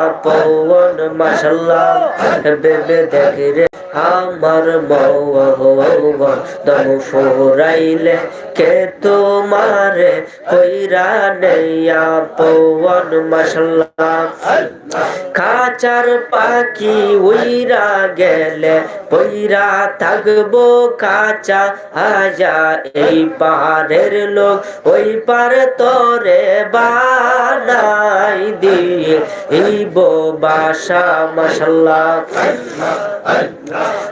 পবন মাসাল্লাহ বেবে দেখি রে আমার দম ফোরাইলে কে তোমারে কইরা নেয়া? পৌন মাসাল্লাহ খাচার পাখি উইরা গেলে, পইরা থাকব কাঁচা আজা এই পাহাড়ের লোক ওই পার তরে বানাই দিয়ে এই বাসা মশাল্লা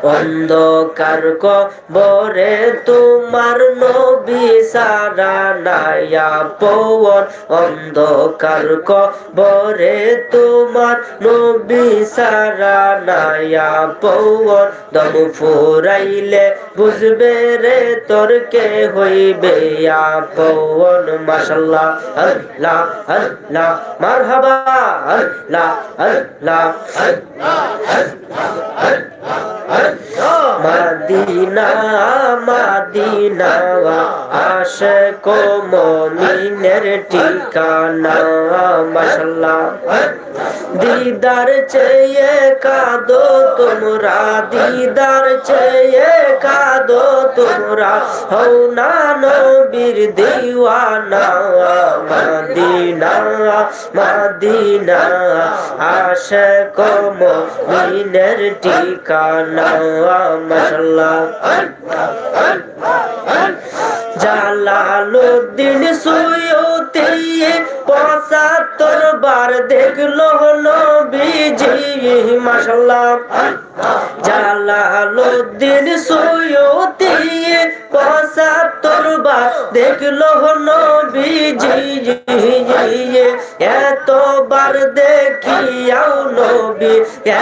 অন্ধকার কবরে তোমার নবী সারা নায়া পবন অন্ধকার কবরে তোমার নবী সারা নায়া পবন দম ফুরাইলে বুঝবে রে তোর কে হইবে পবন মাশাল্লাহ আল্লাহ আল্লাহ, মারহাবা, আল্লাহ আল্লাহ মাদিনা মাদিনা আশে কো মমিনের ঠিকানা। মাশাল্লাহ দিদার চেয়ে কাদো তোমরা দিদার চেয়ে কাদো। তোমরা হও না নবীর দিওয়ানা, মাদিনা মাদিনা, আশে কো মমিনের ঠিকানা মাশাল্লাহ জালালুদ্দিন সুয়ুতি পঁচাত্তর বার দেখল নবীজি মাশাল্লাহ জালালুদ্দিন সুয়ুতি পঁচাত্তর বার দেখল নবীজি এতবার দেখিয়াও নবী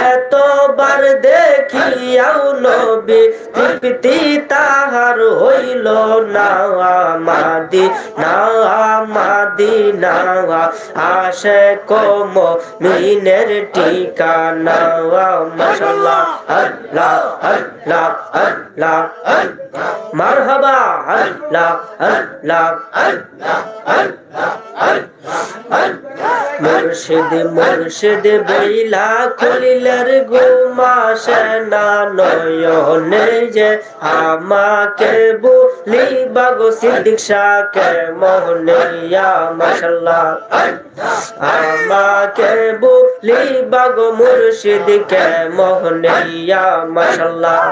এতবার দেখিয়াও নবী। তৃপ্তি তাহার হইল না মাদি না মাদি না আশে কম মিনের ঠিকানা মশাল্লাহ আল্লাহ আল্লাহ আল্লাহ মারহাবা, আল্লাহ আল্লাহ আল্লাহ মুর্শিদ মুর্শিদ বইলা খুলিলের ঘুমাসে না নয়নে। যে আমাকে বলি, বাগো সিদ্দিক শাহকে মোহনিয়া মাশাল্লাহ আমাকে বলি, বাগো মুর্শিদকে মোহনিয়া মাশাল্লাহ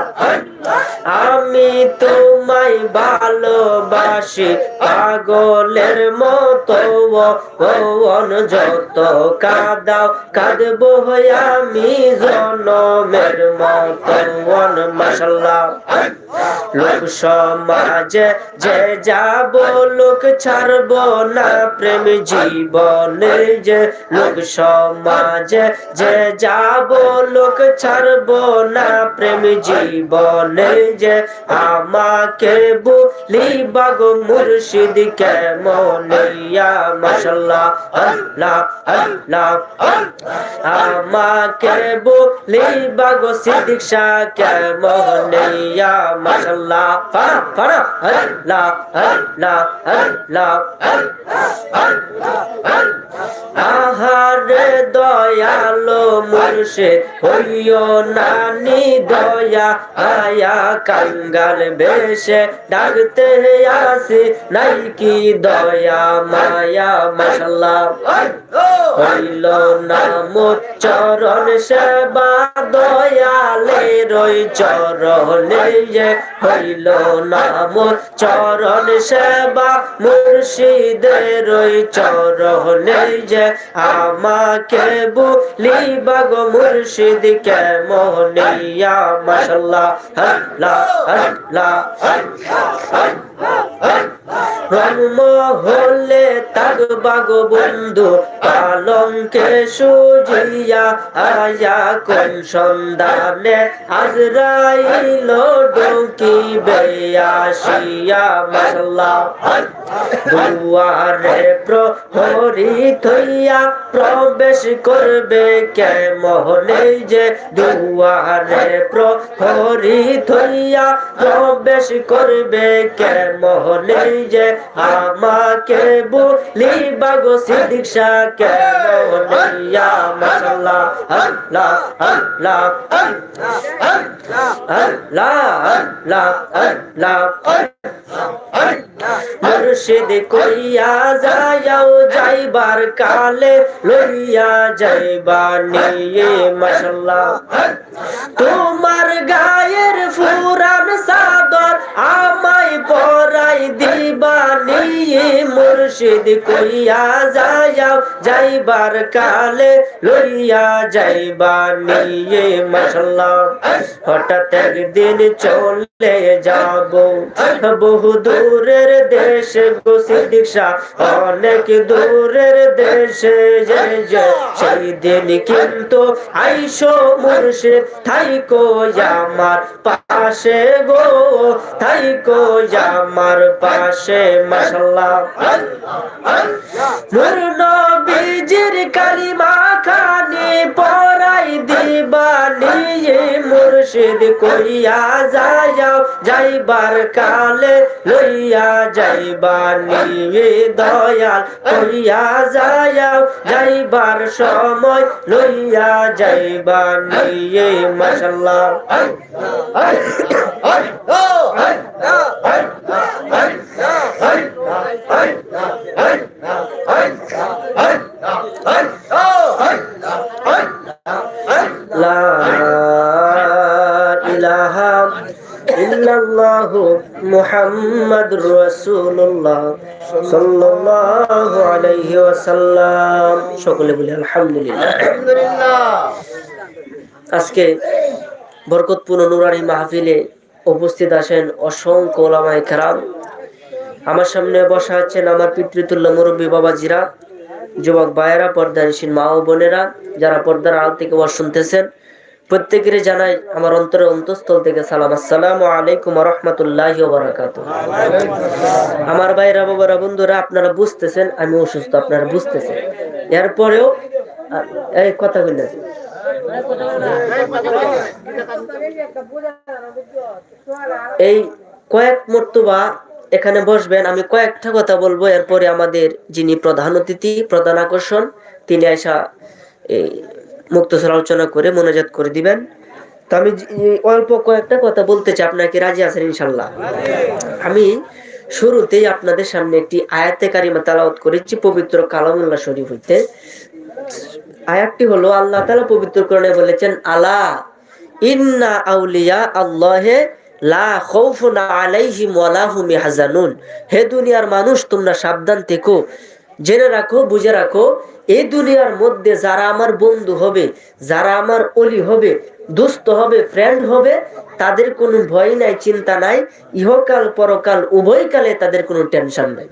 আমি তোমায় ভালোবাসি, পাগলের মতো ভুবন যত কাদাও কাঁদব আমি জনমের মতন মশাল্লাহ লোক সমাজে যে যাব লোক ছাড়ব না, প্রেম জীবনে যে লোক সমাজে যে যাব লোক ছাড়ব না, প্রেম জীবনে যে আমাকে বলি, বাগ মুর্শিদ কে মনিয়া মশাল্লাহ, আল্লাহ আল্লাহ আমাকে বলি, বাগ সিদ্দিক শাহ কে আল্লাহ আহারে দয়ালো মুর্শিদ, হইও নানি দয়া, আয়া কাঙ্গাল বেশে, ডাকতে আসি নাই কি দয়া, মায়া মশাল্লাহ হইল নাম চরণ সেবা দয়ালে রই চরণে হইল নাম চরণ সেবা, মুর্শিদের রই চরণে যে আমাকে বলি বাগ মুর্শিদ কে মোহনিয়া মশাল্লাহ আল্লাহ আল্লাহ রন্ম হলে তাগ বাগ বন্ধু, পালঙ্কে সুজিয়া আয়া কোন সন্ধানে? আজরাইল ডঙ্কি বেয়াসিয়া মশাল্লাহ। দুয়ারে প্রহরী থইয়া প্রবেশ করবে কে মোহনে যে? দুয়ারে প্রহরী থইয়া প্রবেশ করবে কে মোহনে যে? আমাকে বলি বাগো সিদ্দিক শাহ, কেমন ইয়া মাশাআল্লাহ আল্লাহ আল্লাহ আল্লাহ আল্লাহ আল্লাহ মুর্শিদ কইয়া যাও যাইবার কালে লইয়া যাইবা নিয়ে মাশাল্লাহ তোমার গায়ের ফুরান সাদর আমায় পরাই দিবা নিয়ে মুর্শিদ কইয়া যাইবার কালে লইয়া নিয়ে হঠাৎ একদিন চলে যাব। বহু দূরের দেশ গো সিদ্দিকশা অনেক দূরের দেশে সেই দিন কিন্তু আইসো মুর্শিদ থাইকো আমার পাশে গো থাইকো আমার পাশে মাশাল্লাহ নূর নবীজির কালিমা খানি পরাই দিবা নিয়ে মুর্শিদ কইয়া যাও যাইবার কালে লইয়া যাইবা নিয়ে দয়াল কইয়া যাও যাইবার সময় লইয়া যাইবা নিয়ে মাশাল্লাহ লা আলাইহি ওয়াসাল্লাম। সকলে বলি আলহামদুলিল্লাহ। আজকে মাহফিলে উপস্থিত আছেন অসংখ্য ওলামায়ে কেরাম। আমার সামনে বসা আছেন আমার পিতৃতুল্য মুরব্বী বাবাজিরা, যুবক ভাইয়েরা পর্দানিসীন মা ও বোনেরা, যারা পর্দার আড়াল থেকে ওয়াজ শুনতেছেন, প্রত্যেকেরই জানাই আমার অন্তরে অন্তঃস্থল থেকে সালাম। আসসালামু আলাইকুম রহমতুল্লাহ বারাকাত আমার ভাইরা বাবারা, বন্ধুরা, আপনারা বুঝতেছেন, আমি অসুস্থ, আপনারা বুঝতেছেন। এরপরেও এই কথা বললেন। এই কয়েক মর্তবা এখানে বসবেন, আমি কয়েকটা কথা বলব। এরপরে আমাদের যিনি প্রধান অতিথি, প্রধান আকর্ষণ, তিনি আইসা এই মুক্তসর আলোচনা করে মনোজাত করে দিবেন। তো আমি অল্প কয়েকটা কথা বলতে চাই আপনাকে রাজি আছেন ইনশাল্লাহ? আমি শুরুতেই আপনাদের সামনে একটি আয়াতে কারিমা তালাওয়াত করেছি, পবিত্র কালামুল্লাহ শরীফ হইতে। আয়াতটি হলো, আল্লাহ তাআলা পবিত্র কোরআনে বলেছেন, আলা ইন্না আউলিয়া আল্লাহে লা আলাইহিম হে দুনিয়ার মানুষ তোমরা সাবধান থেকো জেনে রাখো বুঝে রাখো এই দুনিয়ার মধ্যে যারা আমার বন্ধু হবে যারা আমার অলি হবে দুস্থ হবে ফ্রেন্ড হবে তাদের কোনো ভয় নাই চিন্তা নাই ইহকাল পরকাল উভয় কালে তাদের কোনো টেনশন নাই।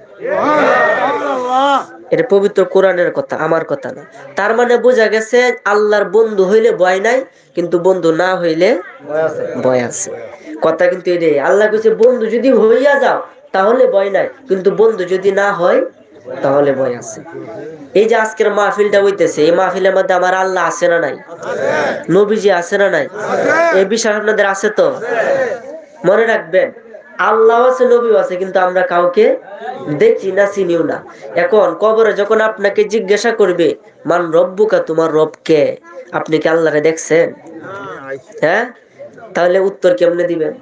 এটা পবিত্র কোরআনের কথা আমার কথা না। তার মানে বোঝা গেছে আল্লাহর বন্ধু হইলে ভয় নাই কিন্তু বন্ধু না হইলে ভয় আছে। কথা কিন্তু এটাই আল্লাহ কাছে বন্ধু, যদি হইয়া যাও, তাহলে ভয় নাই। কিন্তু বন্ধু যদি না হয়, তাহলে ভয় আছে। এই যে আজকের মাহফিলটা হইতেছে, এই মাহফিলের মধ্যে আমার আল্লাহ আছে না নাই? নবীজি আছে না নাই? এই বিশ্বাস আপনাদের আছে তো? মনে রাখবেন, আল্লাহ আছে নবী আছে, কিন্তু আমরা কাউকে দেখি না, চিনিও না। এখন কবরে যখন আপনাকে জিজ্ঞাসা করবে, মান রব্বুকা, তোমার রব কে? আপনি কি আল্লাহরে দেখছেন? হ্যাঁ? তাহলে উত্তর কেমনে দিবেন?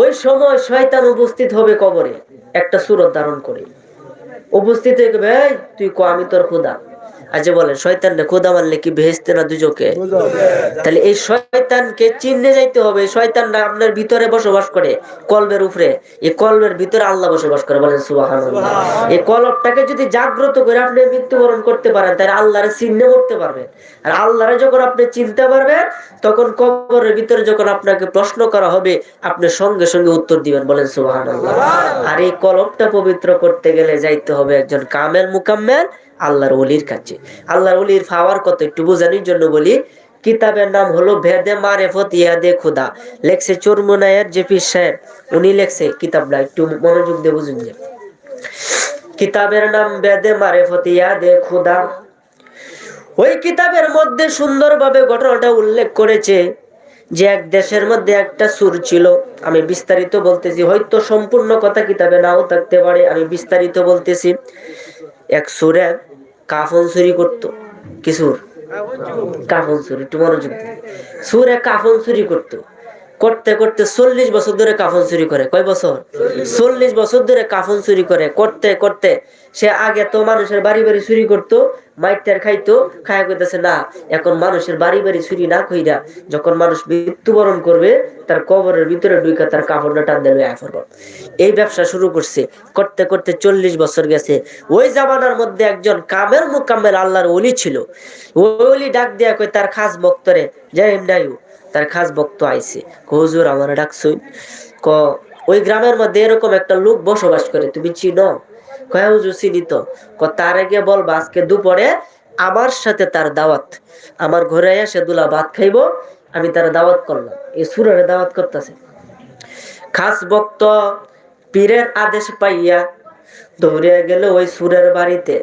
ওই সময় শয়তান উপস্থিত হবে কবরে, একটা সুরত ধারণ করে। উপস্থিত হয়ে তুই কো, আমি তোর খুদা। আজ বলেন শয়তান রে খোদা মানলে কি ভেস্তে না দুজকে? তাহলে এই শয়তানকে চিনতে যাইতে হবে শয়তানরা আপনার ভিতরে বসবাস করে কলবের উপরে। এই কলবের ভিতরে আল্লাহ বসবাস করে বলেন সুবহানাল্লাহ। এই কলবটাকে যদি জাগ্রত করে আপনি মৃত্যুবরণ করতে পারেন তাহলে আল্লাহরে চিহ্নে করতে পারবেন। আর আল্লাহরে যখন আপনি চিনতে পারবেন তখন কবরের ভিতরে যখন আপনাকে প্রশ্ন করা হবে আপনি সঙ্গে সঙ্গে উত্তর দিবেন বলেন সুবহানাল্লাহ। আর এই কলবটা পবিত্র করতে গেলে যাইতে হবে একজন কামেল মুকাম্মেল আল্লাহর ওলির কাছে। আল্লাহর ওলির পাওয়ার কত একটু বোঝানোর জন্য বলি, কিতাবের নাম হলো ভেদে মারেফত ইয়াদে খুদা। লেখছে চরমুনায়ের জেপি সাহেব, উনি লেখছে কিতাবটা একটু মনোযোগ দিয়ে বুঝুন যে। কিতাবের নাম বেদে মারেফত ইয়াদে খুদা। ওই কিতাবের মধ্যে সুন্দরভাবে ঘটনাটা উল্লেখ করেছে যে এক দেশের মধ্যে একটা সুর ছিল। আমি বিস্তারিত বলতেছি, হয়তো সম্পূর্ণ কথা কিতাবে নাও থাকতে পারে, আমি বিস্তারিত বলতেছি। এক সুরে কাফন চুরি করতো। কিশোর কাফন চুরি একটু মনোযোগ সুরে কাফন চুরি করতো। করতে করতে চল্লিশ বছর ধরে কাফন চুরি করে। কয় বছর? চল্লিশ বছর ধরে কাফন চুরি করে। করতে করতে সে আগে তো মানুষের বাড়ি বাড়ি চুরি করতো, মাইটার খাইতো, খায়া কইতেছে, না, এখন মানুষের বাড়ি বাড়ি চুরি না কইরা যখন মানুষ মৃত্যুবরণ করবে, তার কবরের ভিতরে ঢুকে তার কাপড়টা টান দেবে এই ব্যবসা শুরু করছে। করতে করতে চল্লিশ বছর গেছে। ওই জামানার মধ্যে একজন কামের মুকাম্মেল আল্লাহর অলি ছিল। ওই ওলি ডাক দেয়া কই তার খাস বক্তরে জয় হিমডায়ু তার খাস ভক্ত আইছে। ক হুজুর, আমার ডাকছই ক ওই গ্রামের মধ্যে এরকম একটা লোক বসবাস করে, তুমি চিনো? কয়, হুজুর, চিনি তো। ক তার আগে বলবা আজকে দুপুরে আমার সাথে তার দাওয়াত। আমার ঘরে এসে দুলা ভাত খাইবো, আমি তার দাওয়াত করলাম। এই সুরের দাওয়াত করতেছে। খাস ভক্ত পীরের আদেশ পাইয়া দৌড়িয়া গেল ওই সুরের বাড়িতে।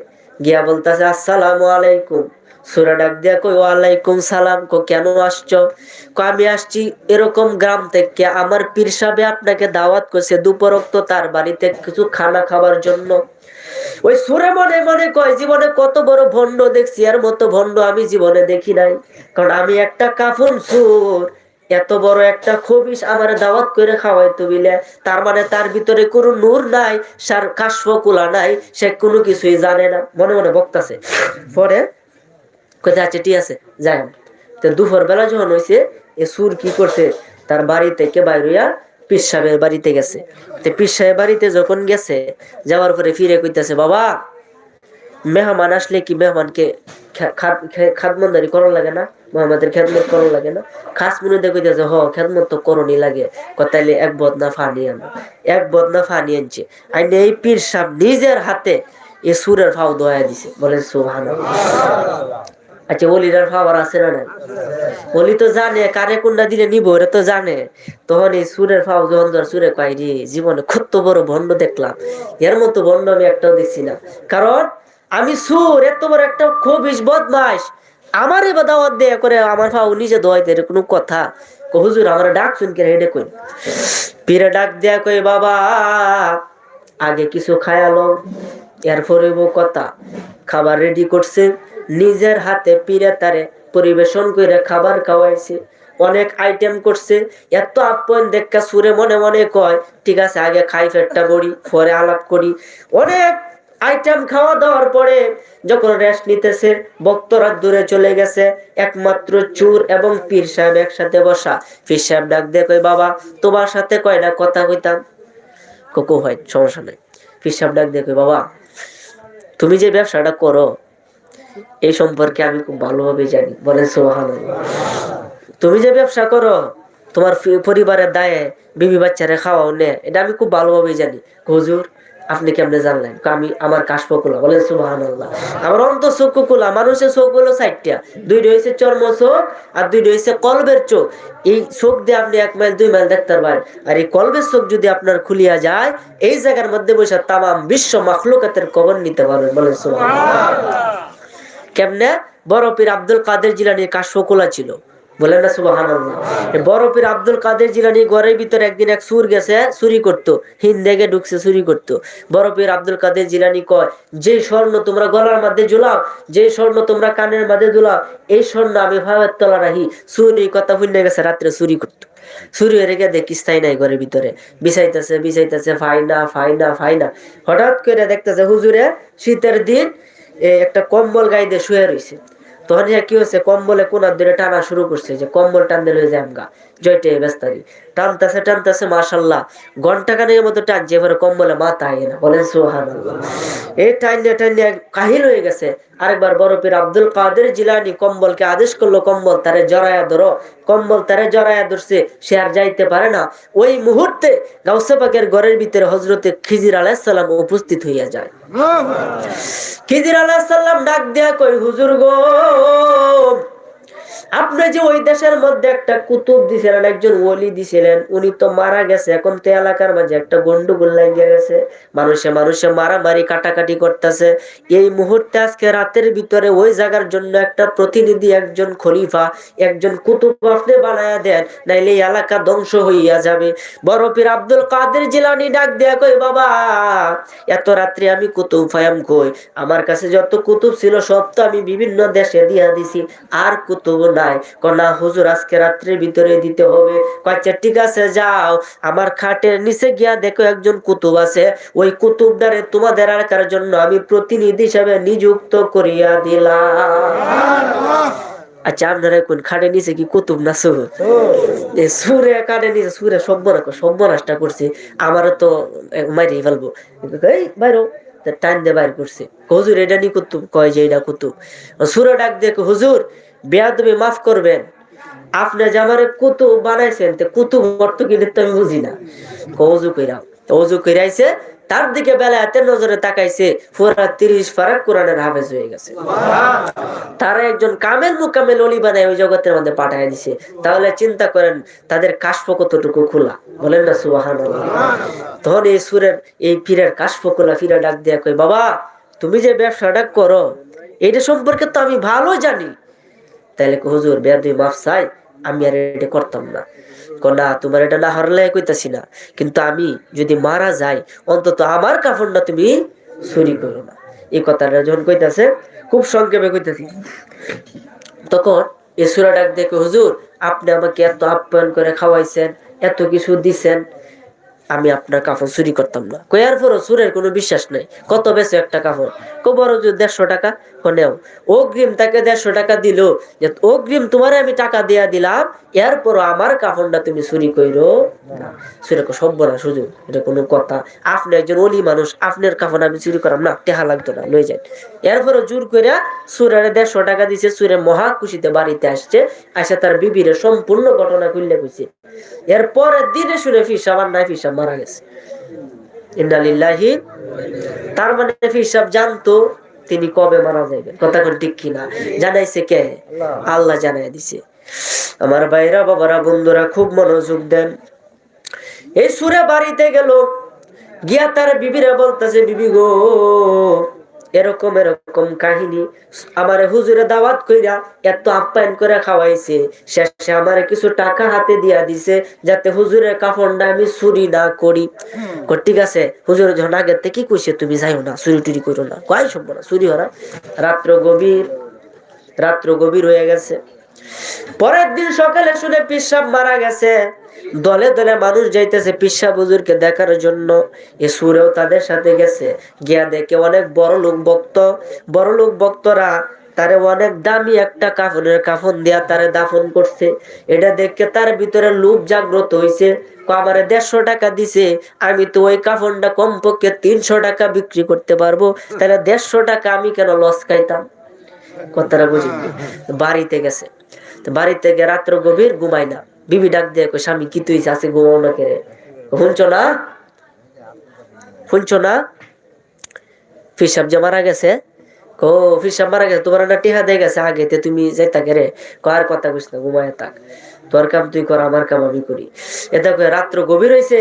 গিয়া বলতেছে, আসসালামু আলাইকুম। সুরা ডাক দিয়া কই ওয়ালাইকুম সালাম। কো, কেন আসছো? কো আমি আসছি এরকম গ্রাম থেকে। আমার পীর সাহেব আপনাকে দাওয়াত করছে দুপরক্ত তার বাড়িতে কিছু খানা খাবার জন্য। ওই সুরে মনে মনে কয়, জীবনে কত বড় ভণ্ড দেখছি, এর মতো ভণ্ড আমি জীবনে দেখি নাই। কারণ আমি একটা কাফন সুর এত বড় একটা খবিস আমার দাওয়াত করে খাওয়াইতো বিলে তার মানে তার ভিতরে কোনো নূর নাই, সার কাশফ কুলা নাই, সে কোনো কিছুই জানে না। মনে মনে বক্তাছে। পরে কোথায় আছে, ঠিক আছে, যাই তো দুপুর বেলা যখন হয়েছে এ সুর কি করছে, তার বাড়ি থেকে বাইরিয়া পীর সাহেবের বাড়িতে গেছে। তো পীর সাহেব বাড়িতে যখন গেছে, যাওয়ার পরে ফিরে কইতেছে, বাবা, মেহমান আসলে কি মেহমানকে খাদমন্দারি করার লাগে না? মোহাম্মদের খেদমত করার লাগে না? খাস মনে কইতেছে, হ, খেদমত তো করণই লাগে। কথাইলে এক বদনা ফানি আনো এক বদনা ফানি আনছে। আইনে এই পীর সাহেব নিজের হাতে এ সুরের ফাও দয়া দিছে। বলে সুহান আচ্ছা অলিরার ফাওয়ার আছে না নাই? অলি তো জানে কারে কোনটা দিলে নিব ওরা তো জানে। তখন এই সুরের ফাও যখন ধর সুরে কয় রে জীবনে কত বড় ভণ্ড দেখলাম। এর মতো ভণ্ড আমি একটাও দেখছি না। কারণ আমি সুর এত বড় একটা খবিস বদমাস আমার এবার দাওয়াত দেয়া করে আমার ফাও নিজে দোয়াই দেয় কোনো কথা। কো হুজুর আমার ডাক শুন কে হেডে কই পিরে ডাক দেয়া কই বাবা আগে কিছু খায়ালো এরপরে কথা। খাবার রেডি করছে নিজের হাতে পিরে তারে পরিবেশন করে খাবার খাওয়াইছে। অনেক আইটেম করছে। এত আপ্যায়ন দেখা সুরে মনে মনে কয়, ঠিক আছে, আগে খাই ফেরটা করি পরে আলাপ করি। অনেক আইটেম খাওয়া দাওয়ার পরে যখন রেস্ট নিতেছে বক্তরা দূরে চলে গেছে। একমাত্র চুর এবং পীর সাহেব একসাথে বসা। পীর সাহেব ডাক দিয়ে কই বাবা, তোমার সাথে কয় না, কথা কইতাম? কোকো হয় সমস্যা নেই। পীর সাহেব ডাক দিয়ে কই বাবা, তুমি যে ব্যবসাটা করো এই সম্পর্কে আমি খুব ভালোভাবে জানি। বলেন সোহান তুমি যে ব্যবসা করো, তোমার পরিবারের দায়ে বিবি বাচ্চারে খাওয়াও, নে, এটা আমি খুব ভালোভাবে জানি। হুজুর, আপনি কেমনে জানলেন? আমি আমার কাশপকুলা বলেন সুবাহান আমার অন্ত চোখ চক্ষুকুলা মানুষের চোখ হলো চারটা। দুইটা হয়েছে চর্ম চোখ, আর দুইটা হয়েছে কলবের চোখ। এই চোখ দিয়ে আপনি এক মাইল, দুই মাইল দেখতে পারেন আর এই কলবের চোখ যদি আপনার খুলিয়া যায়, এই জায়গার মধ্যে বসে তামাম বিশ্ব মাখলুকাতের কবর নিতে পারবেন, বলেন সুবাহান কেমনে? বড় পীর আব্দুল কাদের জিলানি কাশফকুলা ছিল। বলেন না সুবাহান বড় পীর আব্দুল কাদের জিলানি ঘরের ভিতরে একদিন এক সুর গেছে, চুরি করতো। হিন্দেগে ঢুকছে, চুরি করতো। বড় পীর আব্দুল কাদের জিলানি কয় যে স্বর্ণ তোমরা গলার মধ্যে ঝুলাও যে স্বর্ণ তোমরা কানের মধ্যে ঝুলাও, এই স্বর্ণ আমি ভাবের তলা রাখি চুরি কথা ভুলে গেছে, রাত্রে চুরি করতো। চুরি হয়ে গিয়ে দেখি স্থায়ী নাই ঘরের ভিতরে। বিছাইতেছে বিছাইতেছে, ফাইনা ফাইনা ফাইনা। হঠাৎ করে দেখতেছে হুজুরে, শীতের দিন একটা কম্বল গায়ে দিয়ে শুয়ে রয়েছে তখন কি হয়েছে? কম্বলে কোনার টানা শুরু করছে যে কম্বল টান দিলে আমগা। জয়টে বেস্তারি টানতেছে টানতেছে মাশাল্লাহ। ঘণ্টা কানের মতো টানছে এবারে কম্বলে মাথা আয় না। বলেন সোহান এই টাইনে টাইনে কাহিল হয়ে গেছে। আরেকবার বড় পীর আব্দুল কাদের জিলানি কম্বলকে আদেশ করল কম্বল তারে জড়ায়া ধরো। কম্বল তারে জড়ায়া ধরছে সে আর যাইতে পারে না। ওই মুহূর্তে গাউসে পাকের ঘরের ভিতরে হজরতে খিজির আলাইসাল্লাম উপস্থিত হইয়া যায়। খিজির আলাইসাল্লাম ডাক দেয়া কই হুজুর গো আপনি যে ওই দেশের মধ্যে একটা কুতুব দিছিলেন, একজন ওলি দিছিলেন, উনি তো মারা গেছে। এখন তো এলাকার মাঝে একটা গন্ডগোল লাগিয়ে গেছে। মানুষে মানুষে মারামারি কাটাকাটি করতেছে। এই মুহূর্তে আজকে রাতের ভিতরে ওই জায়গার জন্য একটা প্রতিনিধি, একজন খলিফা, একজন কুতুব আপনি বানায়া দেন, নাইলে এলাকা ধ্বংস হইয়া যাবে। বড় পীর আব্দুল কাদের জিলানি ডাক দেয়া কই বাবা, এত রাত্রে আমি কুতুব ফায়াম কই? আমার কাছে যত কুতুব ছিল সব তো আমি বিভিন্ন দেশে দিয়া দিছি। আর কুতুব নাই। কনা হুজুর, আজকে রাত্রের ভিতরে দিতে হবে। কয়েকটা ঠিক আছে, যাও। আমার খাটের নিচে গিয়া দেখো একজন কুতুব আছে। ওই কুতুবদারে তোমাদের জন্য আমি প্রতিনিধি হিসাবে নিযুক্ত করিয়া দিলাম। আচ্ছা আপনারা কোন খাটে নিচে কি কুতুব সুর? কাটে নিচে সুরে সব্যনাশ করছে। আমার তো মাইরে ফেলব। বাইরো টাইম দিয়ে বাইর করছে। হুজুর, এটা নি কুতুব? কয় যে এটা কুতুব? সুরে ডাক দেখ হুজুর বেয়াদবি মাফ করবেন। আপনি যে কুতুব বানাইছেন, তো কুতুব অর্থ কি তো আমি বুঝি না। অজু কইরা, অজু কইরাইছে, তার দিকে বেলায়াতে নজরে তাকাইছে পুরা তিরিশ ফারাক কোরআনের হাফেজ হয়ে গেছে। তারা একজন কামেল মুকামেল অলি বানায় ওই জগতের মধ্যে পাঠায় দিছে। তাহলে চিন্তা করেন, তাদের কাশফ কতটুকু খোলা? বলেন না সুবাহান তখন এই সুরের, এই পীরের কাশফ খোলা ফিরে ডাক দেয়া কই বাবা, তুমি যে ব্যবসাটা করো, এটা সম্পর্কে তো আমি ভালো জানি। তাহলে হুজুর বেয়াদবি মাফ চাই, আমি আর এটা করতাম না। না, তোমার এটা না হারলে কইতাছি না। কিন্তু আমি যদি মারা যাই, অন্তত আমার কাফনটা তুমি চুরি করো না। এই কথাটা যখন কইতাছে, খুব সংক্ষেপে কইতাছি। তখন এসুরা ডাক দেখে, হুজুর, আপনি আমাকে এত আপ্যায়ন করে খাওয়াইছেন, এত কিছু দিছেন আমি আপনার কাপড় চুরি করতাম না। কয়ার পরও চুরের কোনো বিশ্বাস নাই। কত বেশি একটা কাপড় কো বড় যে দেড়শো টাকা? কো অগ্রিম তাকে দেড়শো টাকা দিল। যে অগ্রিম তোমারে আমি টাকা দিয়া দিলাম, এরপরও আমার কাপড়টা তুমি চুরি না। চুরি সভ্য না, সুযোগ। এটা কোনো কথা। আপনি একজন অলি মানুষ, আপনার কাপড় আমি চুরি করাম না। টেহা লাগতো না, লই যান। এরপরও জোর কইরা সুরের দেড়শো টাকা দিছে সুরে মহা খুশিতে বাড়িতে আসছে। আসে তার বিবিরে সম্পূর্ণ ঘটনা খুললে কইছে। দিনে শুনে ফিসাব আর নাই ফিসাব মারা গেছে। ইন্নালিল্লাহি তার মানে ফিসাব জানতো তিনি কবে মারা যাবেন কথা কোন ঠিক কিনা? জানাইছে কে? আল্লাহ জানাই দিছে। আমার ভাইরা, বাবারা, বন্ধুরা, খুব মনোযোগ দেন। এই সুরে বাড়িতে গেল, গিয়া তার বিবিরা বলতেছে, বিবি গো এরকম এরকম কাহিনী। আমার হুজুরে দাওয়াত কইরা এত আপ্যায়ন করে খাওয়াইছে। শেষে আমার কিছু টাকা হাতে দিয়া দিছে যাতে হুজুরের কাফনটা আমি চুরি না করি। ঠিক আছে? হুজুর যখন আগের থেকে কি কইছে তুমি যাইও না চুরি টুরি করো না। কয় সম্ভব না চুরি হরা রাত্র গভীর রাত্র গভীর হয়ে গেছে। পরের দিন সকালে শুনে পিসাব মারা গেছে। দলে দলে মানুষ যাইতেছে পিসা বুজুরকে দেখার জন্য। এ সুরেও তাদের সাথে গেছে। গিয়া দেখে অনেক বড় লোক ভক্ত। বড় লোক ভক্তরা তারে অনেক দামি একটা কাফনের কাফন দিয়া তারে দাফন করছে। এটা দেখে তার ভিতরে লোভ জাগ্রত হইছে। আমারে দেড়শো টাকা দিছে, আমি তো ওই কাফনটা কমপক্ষে তিনশো টাকা বিক্রি করতে পারব। তাহলে দেড়শো টাকা আমি কেন লস খাইতাম? কথাটা বুঝি বাড়িতে গেছে। তো গিয়ে রাত্র গভীর ঘুমাই না। বিবি ডাক দিয়ে কই, স্বামী কি তুই আছে ঘুমাও না কে শুনছ না? শুনছ না? ফিসাব যে মারা গেছে? ফিসাব মারা গেছে তোমার না টিহা দিয়ে গেছে আগে তে তুমি যাইতা কে রে? কার কথা বুঝ না ঘুমায় থাক। তোর কাম তুই কর আমার কাম আমি করি। এটা রাত্র গভীর হয়েছে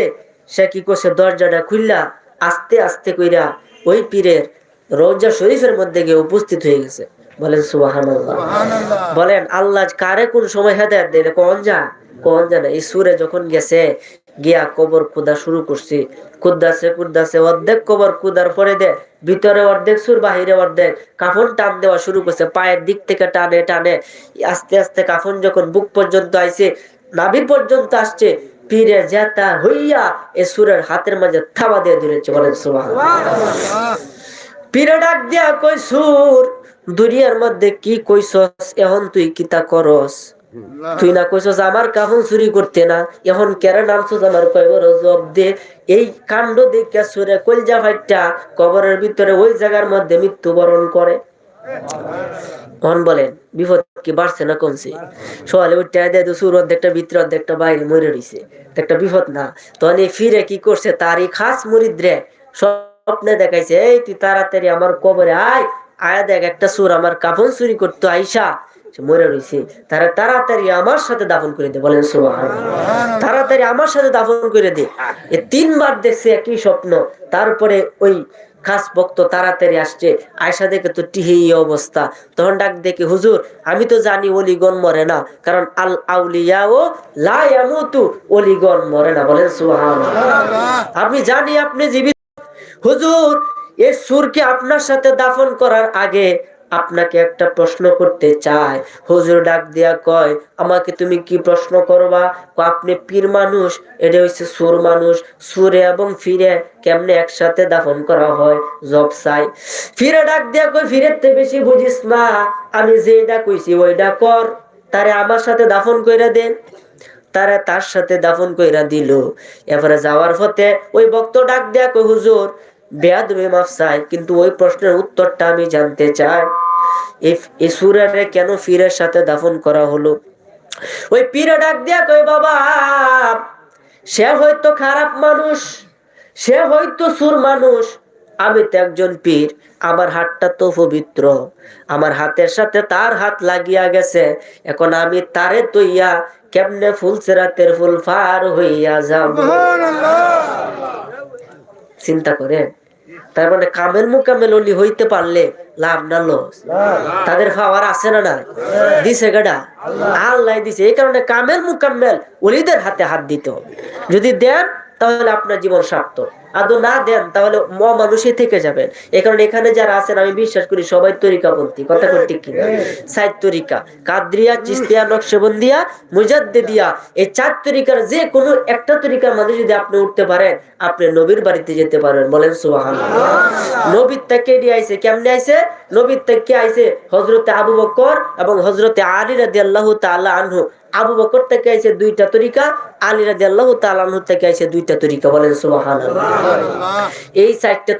সে কি করছে দরজাটা খুললা আস্তে আস্তে কইরা ওই পীরের রোজা শরীফের মধ্যে গিয়ে উপস্থিত হয়ে গেছে। বলেন সুবাহান বলেন আল্লাহ কারে কোন সময় হেদায়ত দেয়? কোন যা কোন জানে? এই সুরে যখন গেছে গিয়া কবর কুদা শুরু করছি। কুদাসে কুদাসে অর্ধেক কবর কুদার পরে দে ভিতরে অর্ধেক সুর বাহিরে অর্ধেক। কাফন টান দেওয়া শুরু করছে পায়ের দিক থেকে টানে টানে। আস্তে আস্তে কাফন যখন বুক পর্যন্ত আইছে নাভি পর্যন্ত আসছে পীরে জেতা হইয়া এ সুরের হাতের মাঝে থাবা দিয়ে ধরেছে বলেন সুবাহ পীরে ডাক দিয়া কই সুর দুনিয়ার মধ্যে কি কইছস? এখন তুই কিতা করস? তুই না কইছস আমার কাফন চুরি করতে না। এখন কেরা নামছস আমার কয়বর জব দে। এই কাণ্ড দেখে সুরে কলজা ফাইটটা কবরের ভিতরে ওই জায়গার মধ্যে মৃত্যুবরণ করে। অন বলেন বিপদ কি বাড়ছে না কমছে? সকালে উঠতে দেয় তো সুর অর্ধেকটা ভিতরে অর্ধেকটা বাইরে মরে রইছে। একটা বিপদ না। তখন এই ফিরে কি করছে? তার এই খাস মুরিদ রে। স্বপ্নে দেখাইছে এই তুই তাড়াতাড়ি আমার কবরে আয় আয়া দেখ একটা সুর আমার কাফন চুরি করতো আইসা। মরে রয়েছে তারা তাড়াতাড়ি আমার সাথে দাফন করে দে বলেন তাড়াতাড়ি আমার সাথে দাফন করে দে। এ তিনবার দেখছে একই স্বপ্ন। তারপরে ওই খাস ভক্ত তাড়াতাড়ি আসছে। আয়সা দেখে তো টিহি অবস্থা। তখন ডাক দেখে হুজুর আমি তো জানি অলিগণ মরে না কারণ আল আউলিয়া ও লায়ামুতু অলিগণ মরে না। বলেন সুবহানাল্লাহ। আমি জানি আপনি জীবিত হুজুর এই সুরকে আপনার সাথে দাফন করার আগে আপনাকে একটা প্রশ্ন করতে চাই। হুজুর ডাক দিয়া কয়, আমাকে তুমি কি প্রশ্ন করবা? আপনি পীর মানুষ, এটা হচ্ছে সুর মানুষ। সুরে এবং ফিরে কেমনে একসাথে দাফন করা হয়? জব চাই। ফিরে ডাক দিয়া কই ফিরের তে বেশি বুঝিস না, আমি যেটা কইছি ওইটা কর। তারে আমার সাথে দাফন কইরা দেন তারা তার সাথে দাফন কইরা দিল। এবারে যাওয়ার পথে ওই ভক্ত ডাক দেয়া কই হুজুর বেয়াদবে মাফ চাই কিন্তু ওই প্রশ্নের উত্তরটা আমি জানতে চাই। এই- এই সুরারে কেন সাথে দাফন করা হলো? ওই পীরে ডাক দেয়া কই বাবা সে হয়তো খারাপ মানুষ সে হয়তো সুর মানুষ। আমি তো একজন পীর আমার হাতটা তো পবিত্র আমার হাতের সাথে তার হাত লাগিয়া গেছে। এখন আমি তারে তৈয়া কেমনে ফুল সেরাতের ফুল ফার হইয়া যাব? চিন্তা করে। তার মানে কামের মোকামেল অলি হইতে পারলে লাভ না লস। তাদের পাওয়ার আছে না না দিছে গাডা। আল্লাহ। দিছে। এই কারণে কামের মুকাম্মেল অলিদের হাতে হাত দিতে হবে। যদি দেন তাহলে আপনার জীবন সার্থক। আদৌ না দেন, তাহলে ম মানুষই থেকে যাবেন। এই কারণে এখানে যারা আছেন, আমি বিশ্বাস করি সবাই তরিকাপন্থী। কথা ঠিক কিনা? সাইদ তরিকা, কাদরিয়া, চিস্তিয়া, নকশবন্দিয়া, মুজাদ্দিদিয়া, এই চার তরিকার যে কোনো একটা তরিকার মাঝে যদি আপনি উঠতে পারেন, আপনি নবীর বাড়িতে যেতে পারবেন। বলেন সুবহানাল্লাহ। নবীর থেকে এটি আইছে? কেমনে আইছে? নবীর থেকে আইছে? হজরতে আবু বকর এবং হজরতে আলী রাদিয়াল্লাহু তাআলা আনহু। আবু বকর থেকে আছে দুইটা তরিকা আলী তাআলা আনহু থেকে আছে দুইটা তরিকা। বলেন সুবাহ এই চারটা